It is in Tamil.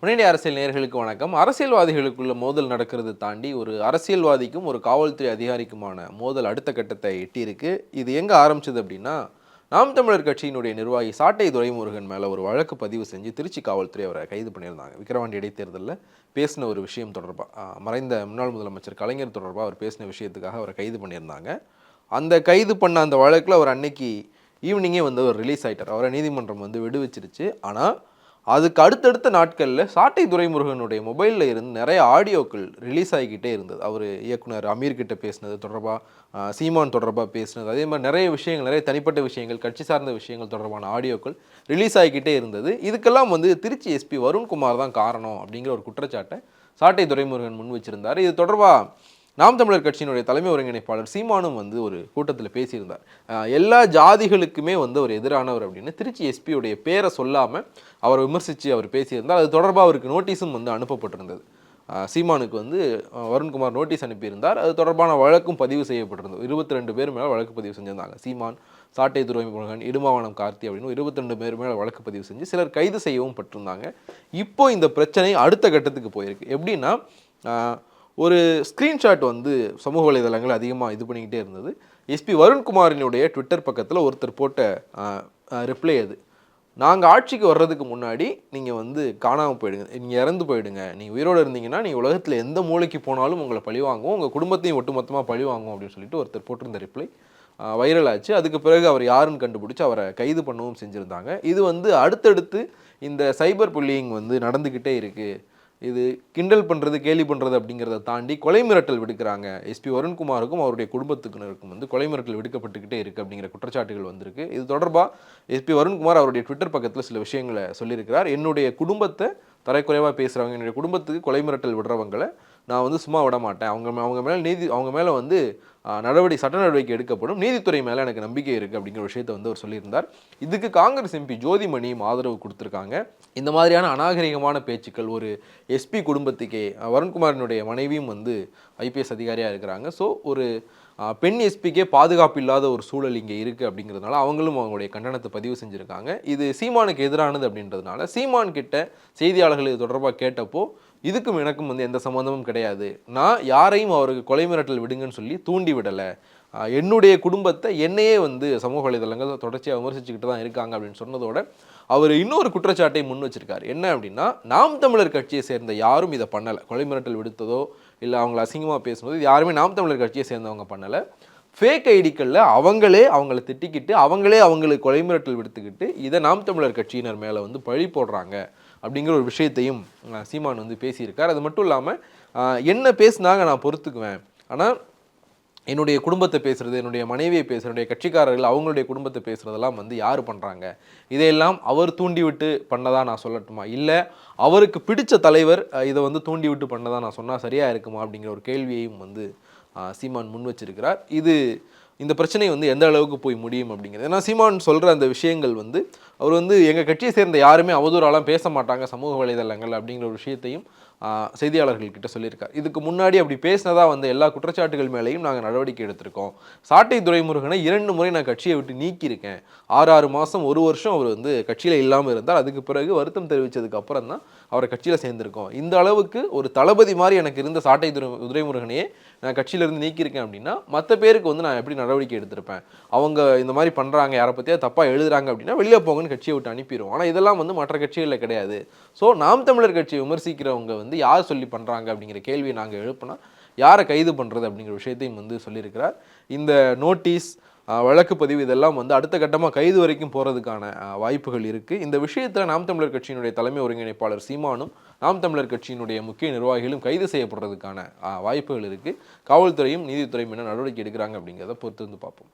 முன்னணி அரசியல் நேயர்களுக்கு வணக்கம். அரசியல்வாதிகளுக்குள்ள மோதல் நடக்கிறது தாண்டி ஒரு அரசியல்வாதிக்கும் ஒரு காவல்துறை அதிகாரிக்குமான மோதல் அடுத்த கட்டத்தை எட்டியிருக்கு. இது எங்கே ஆரம்பிச்சது அப்படின்னா நாம் தமிழர் கட்சியினுடைய நிர்வாகி சாட்டை துரைமுருகன் மேலே ஒரு வழக்கு பதிவு செஞ்சு திருச்சி காவல்துறை அவரை கைது பண்ணியிருந்தாங்க. விக்கிரவாண்டி இடைத்தேர்தலில் பேசின ஒரு விஷயம் தொடர்பாக மறைந்த முன்னாள் முதலமைச்சர் கலைஞர் தொடர்பாக அவர் பேசின விஷயத்துக்காக அவரை கைது பண்ணியிருந்தாங்க. அந்த கைது பண்ண அந்த வழக்கில் அவர் அன்னைக்கு ஈவினிங்கே வந்து அவர் ரிலீஸ் ஆகிட்டார் அவரை நீதிமன்றம் வந்து விடுவிச்சிருச்சு. ஆனால் அதுக்கு அடுத்தடுத்த நாட்களில் சாட்டை துரைமுருகனுடைய மொபைலில் இருந்து நிறைய ஆடியோக்கள் ரிலீஸ் ஆகிக்கிட்டே இருந்தது. அவர் இயக்குனர் அமீர் கிட்ட பேசினது தொடர்பாக சீமான் தொடர்பாக பேசினது. அதே மாதிரி நிறைய விஷயங்கள் நிறைய தனிப்பட்ட விஷயங்கள் கட்சி சார்ந்த விஷயங்கள் தொடர்பான ஆடியோக்கள் ரிலீஸ் ஆகிக்கிட்டே இருந்தது. இதுக்கெல்லாம் வந்து திருச்சி எஸ்பி வருண்குமார் தான் காரணம் அப்படிங்கிற ஒரு குற்றச்சாட்டை சாட்டை துரைமுருகன் முன் வச்சிருந்தார். இது தொடர்பாக நாம் தமிழர் கட்சியினுடைய தலைமை ஒருங்கிணைப்பாளர் சீமானும் வந்து ஒரு கூட்டத்தில் பேசியிருந்தார். எல்லா ஜாதிகளுக்குமே வந்து அவர் எதிரானவர் அப்படின்னு திருச்சி எஸ்பியுடைய பேரை சொல்லாமல் அவர் விமர்சித்து அவர் பேசியிருந்தார். அது தொடர்பாக அவருக்கு நோட்டீஸும் வந்து அனுப்பப்பட்டிருந்தது. சீமானுக்கு வந்து வருண்குமார் நோட்டீஸ் அனுப்பியிருந்தார். அது தொடர்பான வழக்கும் பதிவு செய்யப்பட்டிருந்தது. இருபத்தி ரெண்டு பேர் மேலே வழக்கு பதிவு செஞ்சிருந்தாங்க. சீமான் சாட்டை துறைமுருகன் இடுமாவனம் கார்த்தி அப்படின்னு இருபத்தி ரெண்டு பேர் மேலே வழக்கு பதிவு செஞ்சு சிலர் கைது செய்யவும் பட்டிருந்தாங்க. இப்போ இந்த பிரச்சனை அடுத்த கட்டத்துக்கு போயிருக்கு. எப்படின்னா ஒரு ஸ்க்ரீன்ஷாட் வந்து சமூக வலைதளங்கள் அதிகமாக இது பண்ணிக்கிட்டே இருந்தது. எஸ்பி வருண்குமாரினுடைய ட்விட்டர் பக்கத்தில் ஒருத்தர் போட்ட ரிப்ளை அது. நாங்கள் ஆட்சிக்கு வர்றதுக்கு முன்னாடி நீங்கள் வந்து காணாமல் போயிடுங்க நீங்கள் இறந்து போயிடுங்க. நீங்கள் உயிரோடு இருந்தீங்கன்னா நீங்கள் உலகத்தில் எந்த மூலைக்கு போனாலும் உங்களை பழி வாங்குவோம் உங்கள் குடும்பத்தையும் ஒட்டுமொத்தமாக பழி வாங்குவோம் அப்படின்னு சொல்லிட்டு ஒருத்தர் போட்டிருந்த ரிப்ளை வைரல் ஆச்சு. அதுக்கு பிறகு அவர் யாருன்னு கண்டுபிடிச்சு அவரை கைது பண்ணவும் செஞ்சுருந்தாங்க. இது வந்து அடுத்தடுத்து இந்த சைபர் புல்லிங் வந்து நடந்துக்கிட்டே இருக்குது இது கிண்டல் பண்ணுறது கேலி பண்ணுறது அப்படிங்கிறத தாண்டி கொலை மிரட்டல் விடுக்கிறாங்க. எஸ்பி வருண்குமாருக்கும் அவருடைய குடும்பத்துக்குனருக்கும் வந்து கொலை மிரட்டல் விடுக்கப்பட்டுக்கிட்டே இருக்குது அப்படிங்கிற குற்றச்சாட்டுகள் வந்திருக்கு. இது தொடர்பாக எஸ்பி வருண்குமார் அவருடைய ட்விட்டர் பக்கத்தில் சில விஷயங்களை சொல்லியிருக்கிறார். என்னுடைய குடும்பத்தை தரைக்குறைவாக பேசுகிறவங்க என்னுடைய குடும்பத்துக்கு கொலை மிரட்டல் விடுறவங்களை நான் வந்து சும்மா விட மாட்டேன். அவங்க மே- அவங்க மேலே நீதி அவங்க மேலே வந்து நடவடிக்கை சட்ட நடவடிக்கை எடுக்கப்படும். நீதித்துறை மேலே எனக்கு நம்பிக்கை இருக்குது அப்படிங்கிற விஷயத்தை வந்து அவர் சொல்லியிருந்தார். இதுக்கு காங்கிரஸ் எம்பி ஜோதிமணியும் ஆதரவு கொடுத்துருக்காங்க. இந்த மாதிரியான அநாகரிகமான பேச்சுக்கள் ஒரு எஸ்பி குடும்பத்துக்கே வருண்குமாரினுடைய மனைவியும் வந்து ஐபிஎஸ் அதிகாரியாக இருக்கிறாங்க. ஸோ ஒரு பெண் எஸ்பிக்கே பாதுகாப்பு இல்லாத ஒரு சூழல் இங்கே இருக்குது அப்படிங்கிறதுனால அவங்களும் அவங்களுடைய கண்டனத்தை பதிவு செஞ்சுருக்காங்க. இது சீமானுக்கு எதிரானது அப்படின்றதுனால சீமான் கிட்ட செய்தியாளர்கள் இது தொடர்பாக கேட்டப்போ இதுக்கும் எனக்கும் வந்து எந்த சம்மந்தமும் கிடையாது. நான் யாரையும் அவருக்கு கொலை மிரட்டல் விடுங்கன்னு சொல்லி தூண்டி விடலை. என்னுடைய குடும்பத்தை என்னையே வந்து சமூக வலைதளங்கள் தொடர்ச்சியாக விமர்சிச்சுக்கிட்டு தான் இருக்காங்க. அப்படின்னு சொன்னதோட அவர் இன்னொரு குற்றச்சாட்டை முன் வச்சிருக்காரு. என்ன அப்படின்னா நாம் தமிழர் கட்சியை சேர்ந்த யாரும் இதை பண்ணலை. கொலை மிரட்டல் விடுத்ததோ இல்லை அவங்கள அசிங்கமாக பேசும்போது இது யாருமே நாம் தமிழர் கட்சியை சேர்ந்தவங்க பண்ணலை. ஃபேக் ஐடிக்களில் அவங்களே அவங்கள திட்டிக்கிட்டு அவங்களே அவங்களுக்கு கொலை மிரட்டல் விடுத்துக்கிட்டு இதை நாம் தமிழர் கட்சியினர் மேலே வந்து பழி போடுறாங்க அப்படிங்கிற ஒரு விஷயத்தையும் சீமான் வந்து பேசியிருக்கார். அது மட்டும் இல்லாமல் என்ன பேசுனாங்க நான் பொறுத்துக்குவேன். ஆனால் என்னுடைய குடும்பத்தை பேசுறது என்னுடைய மனைவியை பேசுறது என்னுடைய கட்சிக்காரர்கள் அவங்களுடைய குடும்பத்தை பேசுகிறதெல்லாம் வந்து யார் பண்ணுறாங்க இதையெல்லாம் அவர் தூண்டிவிட்டு பண்ணதாக நான் சொல்லட்டுமா? இல்லை அவருக்கு பிடித்த தலைவர் இதை வந்து தூண்டிவிட்டு பண்ணதாக நான் சொன்னால் சரியாக இருக்குமா? அப்படிங்கிற ஒரு கேள்வியையும் வந்து சீமான் முன் வச்சிருக்கிறார். இது இந்த பிரச்சனை வந்து எந்த அளவுக்கு போய் முடியும் அப்படிங்கிறது. ஏன்னா சீமான் சொல்கிற அந்த விஷயங்கள் வந்து அவர் வந்து எங்கள் கட்சியை சேர்ந்த யாருமே அவதூறாலாம் பேச மாட்டாங்க சமூக வலைதளங்கள் அப்படிங்கிற ஒரு விஷயத்தையும் செய்தியாளர்கள்கிட்ட சொல்லியிருக்கார். இதுக்கு முன்னாடி அப்படி பேசினதாக வந்த எல்லா குற்றச்சாட்டுகள் மேலேயும் நாங்கள் நடவடிக்கை எடுத்திருக்கோம். சாட்டை துரைமுருகனை இரண்டு முறை நான் கட்சியை விட்டு நீக்கியிருக்கேன். ஆறு ஆறு மாதம் ஒரு வருஷம் அவர் வந்து கட்சியில் இல்லாமல் இருந்தார். அதுக்கு பிறகு வருத்தம் தெரிவித்ததுக்கு அப்புறம் தான் அவரை கட்சியில் சேர்ந்திருக்கோம். இந்த அளவுக்கு ஒரு தளபதி மாதிரி எனக்கு இருந்த சாட்டை துரை துரைமுருகனையே நான் கட்சியிலேருந்து நீக்கியிருக்கேன் அப்படின்னா மற்ற பேருக்கு வந்து நான் எப்படி நடவடிக்கை எடுத்திருப்பேன்? அவங்க இந்த மாதிரி பண்ணுறாங்க யாரை பற்றியா தப்பாக எழுதுறாங்க அப்படின்னா வெளியே போங்கன்னு கட்சியை விட்டு அனுப்பிடுவோம். ஆனால் இதெல்லாம் வந்து மற்ற கட்சிகளில் கிடையாது. ஸோ நாம் தமிழர் கட்சியை விமர்சிக்கிறவங்க வந்து யார் சொல்லி பண்ணுறாங்க அப்படிங்கிற கேள்வியை நாங்கள் எழுப்புனா யாரை கைது பண்ணுறது அப்படிங்கிற விஷயத்தையும் வந்து சொல்லியிருக்கிறார். இந்த நோட்டீஸ் வழக்கு பதிவு இதெல்லாம் வந்து அடுத்த கட்டமாக கைது வரைக்கும் போகிறதுக்கான வாய்ப்புகள் இருக்குது இந்த விஷயத்தில் நாம் தமிழர் கட்சியினுடைய தலைமை ஒருங்கிணைப்பாளர் சீமானும் நாம் தமிழர் கட்சியினுடைய முக்கிய நிர்வாகிகளும் கைது செய்யப்படுறதுக்கான வாய்ப்புகள் இருக்குது காவல்துறையும் நீதித்துறையும் என்ன நடவடிக்கை எடுக்கிறாங்க அப்படிங்கிறத பொறுத்து வந்து பார்ப்போம்.